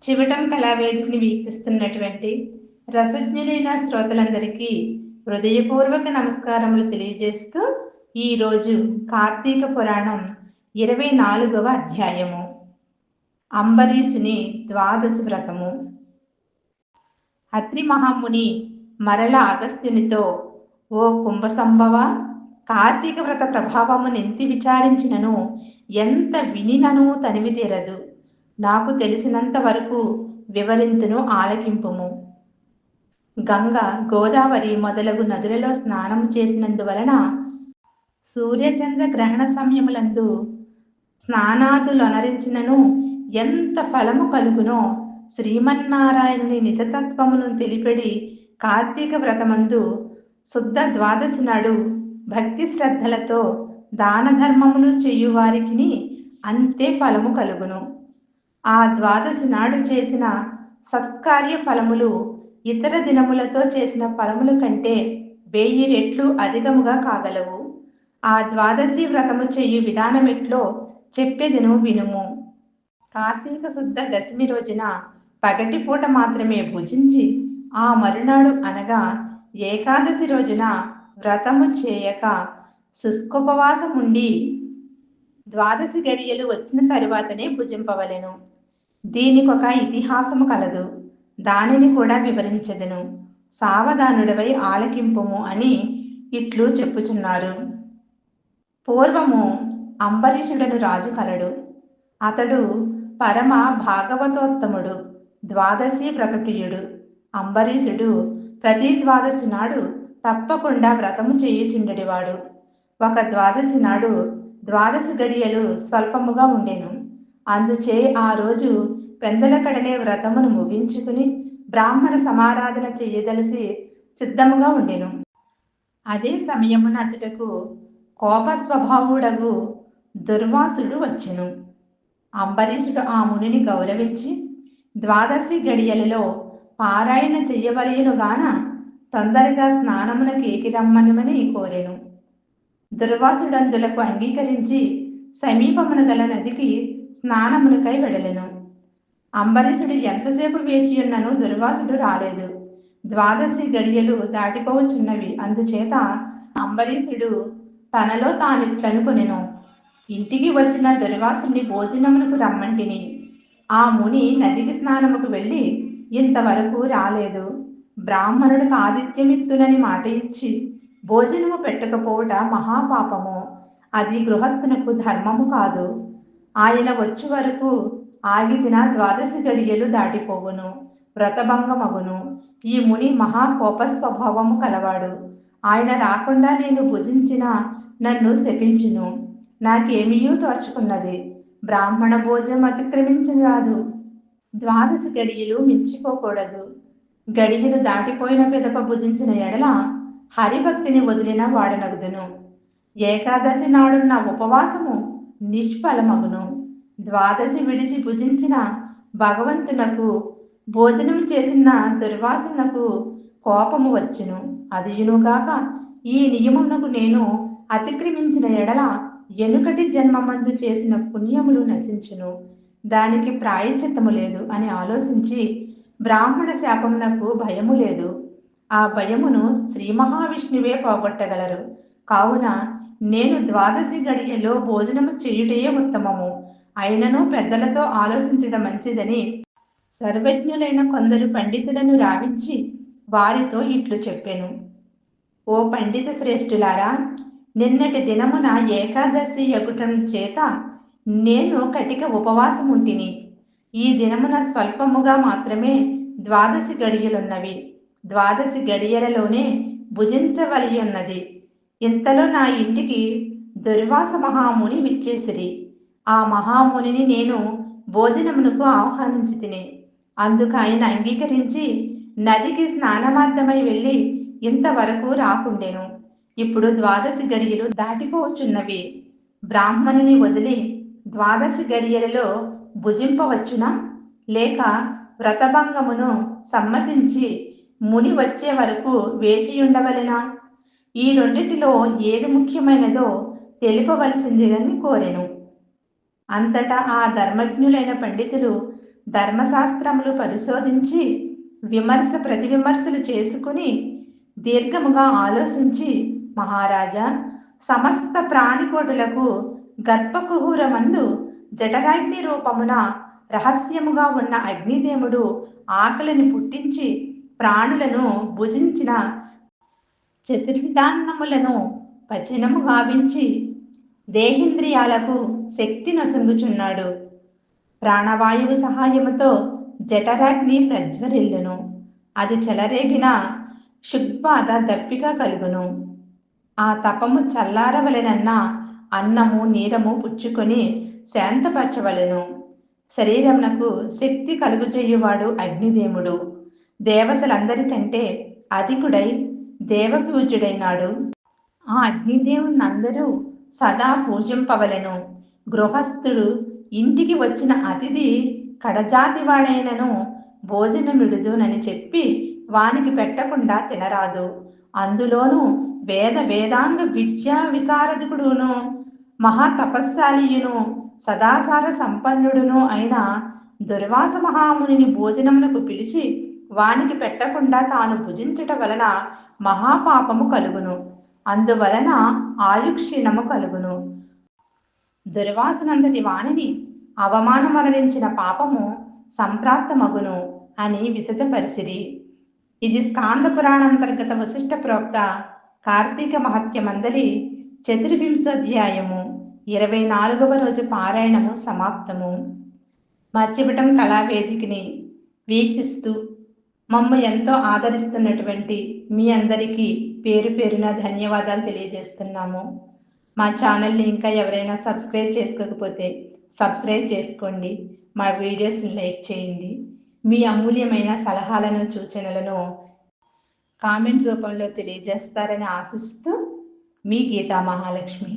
చివటం కళావేదికని వీక్షిస్తున్నటువంటి రసజ్ఞులైన శ్రోతలందరికీ హృదయపూర్వక నమస్కారములు తెలియజేస్తూ ఈరోజు కార్తీక పురాణం ఇరవై నాలుగవ అధ్యాయము. అంబరీషుని ద్వాదశ వ్రతము. అత్రి మహాముని మరల అగస్త్యునితో ఓ కుంభ సంభవ కార్తీక వ్రత ప్రభావమునెంతి విచారించినను ఎంత వినినను తనివి తీరదు. నాకు తెలిసినంత వరకు వివరింతును ఆలకింపుము. గంగ గోదావరి మొదలగు నదులలో స్నానం చేసినందువలన సూర్యచంద్ర గ్రహణ సమయములందు స్నానాదులనరించినను ఎంత ఫలము కలుగునో శ్రీమన్నారాయణుని నిజతత్వమును తెలిపెడి కార్తీక వ్రతమందు శుద్ధ ద్వాదశి నాడు భక్తి శ్రద్ధలతో దాన ధర్మమును చేయువారికి అంతే ఫలము కలుగును. ఆ ద్వాదశి నాడు చేసిన సత్కార్య ఫలములు ఇతర దినములతో చేసిన ఫలముల కంటే వెయ్యి రెట్లు అధికముగా కాగలవు. ఆ ద్వాదశి వ్రతము చేయు విధానమెట్లో చెప్పేదను వినుము. కార్తీక శుద్ధ దశమి రోజున పగటి పూట మాత్రమే భుజించి ఆ మరునాడు అనగా ఏకాదశి రోజున వ్రతము చేయక శుష్కోపవాసం ఉండి ద్వాదశి గడియలు వచ్చిన తరువాతనే భుజింపవలెను. దీనికొక ఇతిహాసము కలదు. దానిని కూడా వివరించదను. సావధానుడవై ఆలకింపుము అని ఇట్లు చెప్పుచున్నారు. పూర్వము అంబరీషుడను రాజు కలడు. అతడు పరమ భాగవతోత్తముడు ద్వాదశి వ్రతప్రియుడు. అంబరీషుడు ప్రతి ద్వాదశి నాడు తప్పకుండా వ్రతము చేయుచుండెడివాడు. ఒక ద్వాదశి నాడు ద్వాదశి గడియలు స్వల్పముగా ఉండెను. అందుచే ఆ రోజు పెందల కడనే వ్రతమును ముగించుకుని బ్రాహ్మణ సమారాధన చేయదలిసి సిద్ధముగా ఉండెను. అదే సమయమున అచటకు కోప స్వభావుడగు దుర్వాసుడు వచ్చెను. అంబరీషుడు ఆ మునిని గౌరవించి ద్వాదశి గడియలలో పారాయణ చెయ్యవలయనుగాన తొందరగా స్నానమునకు ఏకిరమ్మనమని కోరెను. దుర్వాసుడందులకు అంగీకరించి సమీపమున గల నదికి స్నానమునకై వెడలెను. అంబరీషుడు ఎంతసేపు వేచి ఉన్నను దుర్వాసుడు రాలేదు. ద్వాదశి గడియలు దాటిపోవచ్చున్నవి అందుచేత అంబరీషుడు తనలో తానిట్లనుకొనెను ఇంటికి వచ్చిన దుర్వాసుని భోజనమునకు రమ్మంటిని. ఆ ముని నదికి స్నానముకు వెళ్ళి ఇంతవరకు రాలేదు. బ్రాహ్మణుడికి ఆదిత్యమిత్తునని మాట ఇచ్చి భోజనము పెట్టకపోవట మహాపాపము. అది గృహస్థునకు ధర్మము కాదు. ఆయన వచ్చి వరకు ఆగిదిన ద్వాదశి గడియలు దాటిపోవును వ్రతభంగమగును. ఈ ముని మహా కోప స్వభావము కలవాడు. ఆయన రాకుండా నేను భుజించిన నన్ను శపించును. నాకేమీయూ తోచుకున్నది. బ్రాహ్మణ భోజనం అతిక్రమించరాదు. ద్వాదశి గడియలు మించిపోకూడదు. గడియలు దాటిపోయిన పిదప భుజించిన ఎడల హరిభక్తిని వదిలిన వాడనగుదును. ఏకాదశి నాడున్న ఉపవాసము నిష్ఫలమగును. ద్వాదశి విడిచి భుజించిన భగవంతునకు భోజనం చేసిన దుర్వాసనకు కోపము వచ్చును. అదియునుగాక ఈ నియమమునకు నేను అతిక్రమించిన ఎడల ఎనుకటి జన్మమందు చేసిన పుణ్యములు నశించును. దానికి ప్రాయచిత్తము లేదు అని ఆలోచించి బ్రాహ్మణ శాపమునకు భయము లేదు. ఆ భయమును శ్రీ మహావిష్ణువే పోగొట్టగలరు. కావున నేను ద్వాదశి గడియలో భోజనము చేయుటయే ఉత్తమము. అయినను పెద్దలతో ఆలోచించడం మంచిదని సర్వజ్ఞులైన కొందరు పండితులను రావించి వారితో ఇట్లు చెప్పాను. ఓ పండిత శ్రేష్ఠులారా నిన్నటి దినమున ఏకాదశి యగుటం చేత నేను కటిక ఉపవాసముంటిని. ఈ దినమున స్వల్పముగా మాత్రమే ద్వాదశి గడియలున్నవి. ద్వాదశి గడియలలోనే భుజించవలి ఉన్నది ఇంతలో నా ఇంటికి దుర్వాస మహాముని విచ్చేసిరి. ఆ మహామునిని నేను భోజనమునకు ఆహ్వానించి తినే అందుకు ఆయన అంగీకరించి నదికి స్నానమార్థమై వెళ్ళి ఇంతవరకు రాకుండెను. ఇప్పుడు ద్వాదశి గడియలు దాటిపోవచ్చున్నవి. బ్రాహ్మణుని వదిలి ద్వాదశి గడియలలో భుజింపవచ్చునా? లేక వ్రతభంగమును సమ్మతించి ముని వచ్చే వరకు వేచి ఉండవలెనా ఈ రెండింటిలో ఏది ముఖ్యమైనదో తెలుపవలసిందిగని కోరెను. అంతటా ఆ ధర్మజ్ఞులైన పండితులు ధర్మశాస్త్రములు పరిశోధించి విమర్శ ప్రతి విమర్శలు చేసుకుని దీర్ఘముగా ఆలోచించి మహారాజా సమస్త ప్రాణికోటులకు గర్భకుహూరమందు జఠరాగ్ని రూపమున రహస్యముగా ఉన్న అగ్నిదేవుడు ఆకలిని పుట్టించి ప్రాణులను భుజించిన చతుర్విధాన్నములను పచనము గావించి దేహేంద్రియాలకు శక్తి నొసంగుచున్నాడు ప్రాణవాయువు సహాయముతో జఠరాగ్ని ప్రజ్వరిల్లును. అది చెలరేగిన క్షుద్బాధ దప్పిక కలుగును. ఆ తపము చల్లారవలెనన్న అన్నము నీరము పుచ్చుకొని శాంతపరచవలెను. శరీరమునకు శక్తి కలుగుచేయువాడు అగ్నిదేవుడు. దేవతలందరికంటే అధికుడై దేవపూజ్యుడైనాడు ఆ అగ్నిదేవుని అందరూ సదా పూజింపవలెను. గృహస్థుడు ఇంటికి వచ్చిన అతిథి కడజాతి వాడైనను భోజనమిడుదునని చెప్పి వానికి పెట్టకుండా తినరాదు. అందులోనూ వేద వేదాంగ విద్యా విశారదుకుడును మహాతపస్శాలియును సదాచార సంపన్నుడును అయిన దుర్వాస మహామునిని భోజనమునకు పిలిచి వానికి పెట్టకుండా తాను భుజించట వలన మహాపాపము కలుగును. అందువలన ఆయుక్షీణము కలుగును. దుర్వాసనంతటి వాణిని అవమానమలరించిన పాపము సంప్రాప్తమగును అని విశదపరిసిరి. ఇది స్కాంద పురాణాంతర్గత వశిష్ట ప్రోక్త కార్తీక మహత్యమందలి చతుర్వింశోధ్యాయము ఇరవై నాలుగవ రోజు పారాయణము సమాప్తము. మర్చిపటం కళావేదికని వీక్షిస్తూ మమ్మ ఎంతో ఆదరిస్తున్నటువంటి మీ అందరికీ పేరు పేరున ధన్యవాదాలు తెలియజేస్తున్నాము. మా ఛానల్ని ఇంకా ఎవరైనా సబ్స్క్రైబ్ చేసుకోకపోతే సబ్స్క్రైబ్ చేసుకోండి. మా వీడియోస్ని లైక్ చేయండి. మీ అమూల్యమైన సలహాలను సూచనలను కామెంట్ రూపంలో తెలియజేస్తారని ఆశిస్తూ మీ గీతా మహాలక్ష్మి.